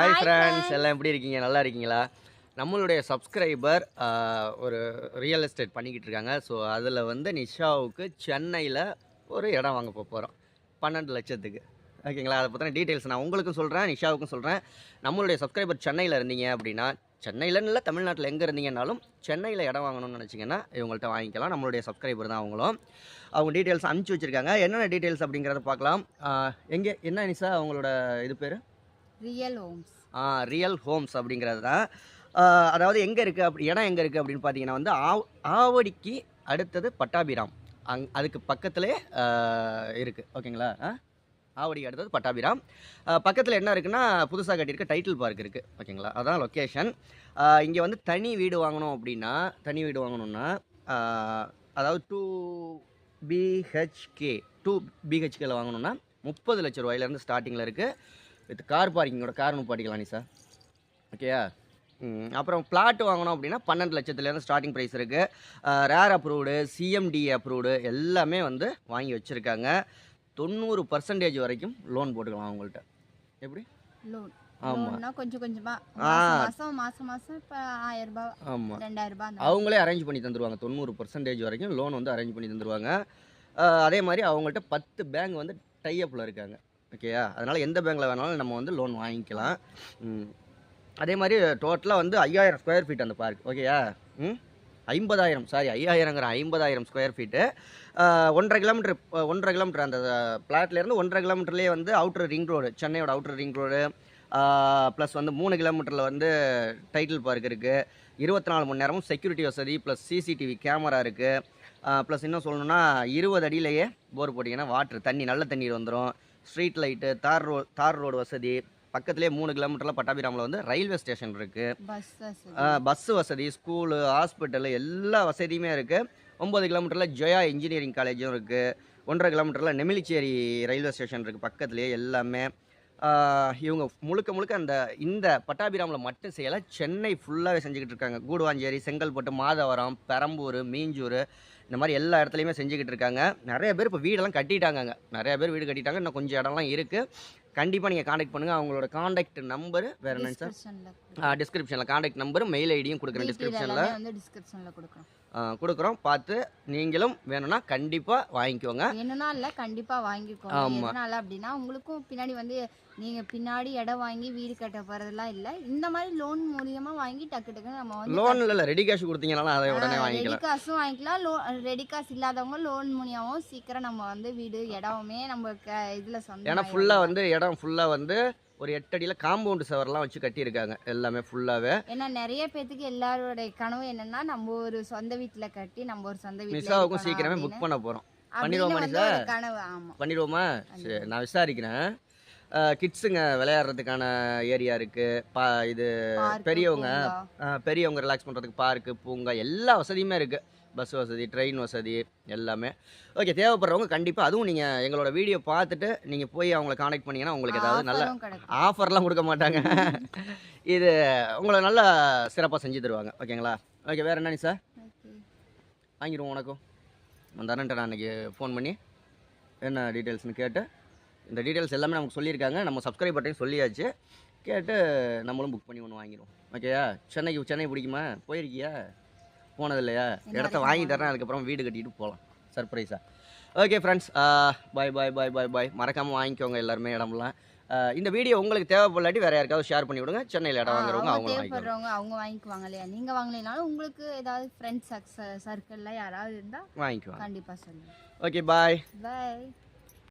Hi friends எல்லாம் எப்படி இருக்கீங்க? நல்லா இருக்கீங்களா? நம்மளுடைய சப்ஸ்கிரைபர் ஒரு ரியல் எஸ்டேட் பண்ணிக்கிட்டு இருக்காங்க. ஸோ அதில் வந்து நிஷாவுக்கு சென்னையில் ஒரு இடம் வாங்க போகிறோம் பன்னெண்டு லட்சத்துக்கு. ஓகேங்களா? அதை பற்றின டீட்டெயில்ஸ் நான் உங்களுக்கும் சொல்கிறேன் நிஷாவுக்கும் சொல்கிறேன் நம்மளுடைய சப்ஸ்கிரைபர் சென்னையில் இருந்தீங்க அப்படின்னா சென்னையிலன்னு இல்லை தமிழ்நாட்டில் எங்கே இருந்தீங்கன்னாலும் சென்னையில் இடம் வாங்கணும்னு நினச்சிங்கன்னா இவங்கள்ட்ட வாங்கிக்கலாம். நம்மளுடைய சப்ஸ்கிரைபர் தான் அவங்களும். அவங்க டீட்டெயில்ஸ் அனுப்பிச்சி வச்சுருக்காங்க. என்னென்ன டீட்டெயில்ஸ் அப்படிங்கிறத பார்க்கலாம். எங்கே என்ன நிஷா? அவங்களோட இது பேர்? ரியல் ஹோம்ஸ் ஆ ரியல் ஹோம்ஸ் அப்படிங்கிறது தான். அதாவது எங்கே இருக்குது அப்படி இடம் எங்கே இருக்குது அப்படின்னு பார்த்தீங்கன்னா வந்து ஆவ் ஆவடிக்கு அடுத்தது பட்டாபிராம். அங் அதுக்கு பக்கத்துலேயே இருக்குது ஓகேங்களா? ஆ? ஆவடிக்கு அடுத்தது பட்டாபிராம். பக்கத்தில் என்ன இருக்குன்னா புதுசாக கட்டியிருக்க டைட்டில் பார்க் இருக்குது ஓகேங்களா? அதான் லொக்கேஷன் இங்கே வந்து தனி வீடு வாங்கணும் அப்படின்னா தனி வீடு வாங்கணும்னா அதாவது டூ பிஹெச்கே டூ பிஹெச்கேல வாங்கணும்னா முப்பது லட்ச ரூபாயிலேருந்து ஸ்டார்டிங்கில் இருக்குது வித் கார் பார்க்கிங்கோட கார் நிப்பாட்டிக்கலாம் நீ சார் ஓகேயா ம், அப்புறம் பிளாட் வாங்கணும் அப்படின்னா பன்னெண்டு லட்சத்துலேருந்து ஸ்டார்டிங் ப்ரைஸ் இருக்குது ரேர் அப்ரூவ்டு சிஎம்டி அப்ரூவ்டு எல்லாமே வந்து வாங்கி வச்சுருக்காங்க. தொண்ணூறு பர்சன்டேஜ் வரைக்கும் லோன் போட்டுக்கலாம் அவங்கள்ட்ட எப்படி? லோன் அவங்களே அரேஞ்ச் பண்ணி தந்துருவாங்க. தொண்ணூறு பர்சன்டேஜ் வரைக்கும் லோன் வந்து அரேஞ்ச் பண்ணி தந்துருவாங்க. அதே மாதிரி அவங்கள்ட்ட பத்து பேங்க் வந்து டைஅப்பில் இருக்காங்க. ஓகேயா அதனால் எந்த பேங்க்கில் வேணாலும் நம்ம வந்து லோன் வாங்கிக்கலாம். அதே மாதிரி டோட்டலாக வந்து ஐயாயிரம் ஸ்கொயர் ஃபீட் அந்த பார்க் ஓகேயா ம்? ஐம்பதாயிரம் சாரி ஐயாயிரங்கிற ஐம்பதாயிரம் ஸ்கொயர் ஃபீட்டு ஒன்றரை கிலோமீட்டர் ஒன்றரை கிலோமீட்டர் அந்த பிளாட்லேருந்து ஒன்றரை கிலோமீட்டர்லேயே வந்து அவுட்டர் ரிங் ரோடு சென்னையோட அவுட்டர் ரிங் ரோடு ப்ளஸ் வந்து மூணு கிலோமீட்டரில் வந்து டைட்டில் பார்க் இருக்குது இருபத்தி நாலு மணி நேரமும் செக்யூரிட்டி வசதி ப்ளஸ் சிசிடிவி கேமரா இருக்குது ப்ளஸ் இன்னும் சொல்லணுன்னா இருபது அடியிலேயே போர் போட்டிங்கன்னா வாட்ரு தண்ணி நல்ல தண்ணீர் வந்துடும் ஸ்ட்ரீட் லைட்டு தார் ரோ தார் ரோடு வசதி பக்கத்துலேயே மூணு கிலோமீட்டரில் பட்டாபிராமில் வந்து ரயில்வே ஸ்டேஷன் இருக்குது பஸ் வசதி. பஸ் வசதி ஸ்கூலு ஹாஸ்பிட்டலு எல்லா வசதியுமே இருக்குது ஒம்பது கிலோமீட்டரில் ஜெயா இன்ஜினியரிங் காலேஜும் இருக்குது ஒன்றரை கிலோமீட்டரில் நெமிலிச்சேரி ரயில்வே ஸ்டேஷன் இருக்குது பக்கத்துலேயே எல்லாமே. இவங்க முழுக்க முழுக்க அந்த இந்த பட்டாபிராமில் மட்டும் செய்யலை. சென்னை ஃபுல்லாகவே செஞ்சுக்கிட்டு இருக்காங்க. கூடுவாஞ்சேரி செங்கல்பட்டு மாதவரம் பெரம்பூர் மீஞ்சூர் இந்த மாதிரி எல்லா இடத்துலையுமே செஞ்சுக்கிட்டு இருக்காங்க. நிறைய பேர் இப்போ வீடெல்லாம் கட்டிட்டாங்கங்க நிறைய பேர் வீடு கட்டிட்டாங்க. இன்னும் கொஞ்சம் இடம்லாம் இருக்குது கண்டிப்பாக நீங்கள் காண்டாக்ட் பண்ணுங்கள் அவங்களோட காண்டாக்ட் நம்பரு வேறு என்னங்க சார்? டிஸ்கிரிப்ஷன்ல டிஸ்கிரிப்ஷனில் காண்டாக்ட் நம்பரும் மெயில் ஐடியும் கொடுக்குறேன் டிஸ்கிரிப்ஷனில் டிஸ்கிரிப்ஷன்ல கொடுக்குறோம். கொடுக்குறோம். பார்த்து நீங்களும் வேணும்னா கண்டிப்பாக வாங்கிக்கோங்க. என்னன்னா இல்ல கண்டிப்பா வாங்கிக்கோங்க. ஆமா. எதனால அப்படின்னா உங்களுக்கும் பின்னாடி வந்து நீங்க பின்னாடி இடம் வாங்கி வீடு கட்ட போறதெல்லாம் இல்ல. இந்த மாதிரி லோன் மூலியமா வாங்கி டக்கு டக்குன்னு நம்ம வந்து லோன் இல்லை ரெடி கேஷ் கொடுத்தீங்கனாலும் அதை உடனே ரெடி வாங்கிக்கலாம். காசும் வாங்கிக்கலாம். லோன் ரெடி காசு இல்லாதவங்க லோன் மூலியமாவும் சீக்கிரம் நம்ம வந்து வீடு இடமுமே நம்ம க- இதுல சொந்த ஏன்னா ஃபுல்லாக வந்து இடம் ஃபுல்லாக வந்து ஒரு எட்டு அடியில் காம்பவுண்டு சவர்லாம் வச்சு கட்டியிருக்காங்க எல்லாமே ஃபுல்லாகவே ஏன்னா நிறைய பேத்துக்கு எல்லாரோடைய கனவு என்னன்னா நம்ம ஒரு சொந்த வீட்டுல கட்டி நம்ம ஒரு சொந்த வீட்டுல இருக்கணும் சீக்கிரமே. புக் பண்ண போகிறோம் பண்ணிடுவோமா ஆமா. பண்ணிடுவோமா? சரி நான் விசாரிக்கிறேன். கிட்ஸுங்க விளையாடுறதுக்கான ஏரியா இருக்குது பா இது பெரியவங்க பெரியவங்க ரிலாக்ஸ் பண்ணுறதுக்கு பார்க்கு பூங்கா எல்லா வசதியுமே இருக்குது பஸ் வசதி ட்ரெயின் வசதி எல்லாமே. ஓகே தேவைப்படுறவங்க கண்டிப்பாக அதுவும் நீங்கள் எங்களோட வீடியோ பார்த்துட்டு நீங்கள் போய் அவங்கள காண்டாக்ட் பண்ணீங்கன்னா உங்களுக்கு ஏதாவது நல்ல. ஆஃபர்லாம் கொடுக்க மாட்டாங்க. இது உங்களை நல்லா சிறப்பாக செஞ்சு தருவாங்க. ஓகேங்களா ஓகே வேறு என்ன சார். வாங்கிடுவோம் உனக்கும். அந்த அண்ணன்ட்ட நான் அன்றைக்கி ஃபோன் பண்ணி என்ன டீட்டெயில்ஸ்னு கேட்டு இந்த டீட்டெயில்ஸ் எல்லாமே நமக்கு சொல்லியிருக்காங்க. நம்ம சப்ஸ்கிரைபர்ட்டையும் சொல்லியாச்சு. கேட்டு நம்மளும் புக் பண்ணி ஒன்று வாங்கிடுவோம். ஓகேயா சென்னைக்கு சென்னை பிடிக்குமா? போயிருக்கியா? போனது இல்லையா? இன்ன இடத்த வாங்கி தரேன் அதுக்கப்புறம் வீடு கட்டிட்டு போகலாம் சர்ப்ரைஸாக ஓகே ஃப்ரெண்ட்ஸ் பாய் பாய் பாய் பாய் பாய் மறக்காமல் வாங்கிக்கோங்க எல்லாருமே இடம்லாம். இந்த வீடியோ உங்களுக்கு தேவைப்படலாட்டி வேறு யாருக்காவது ஷேர் பண்ணி விடுங்க. சென்னையில் இடம் வாங்குறவங்க அவங்க தேவைப்படுறவங்க அவங்க வாங்கிக்குவாங்க இல்லையா? நீங்க வாங்கலைனாலும் உங்களுக்கு ஏதாவது ஃப்ரெண்ட்ஸ் சர்க்கிள்ல யாராவது இருந்தா வாங்கிக்குவாங்க. கண்டிப்பா சொல்லுங்க. Okay bye bye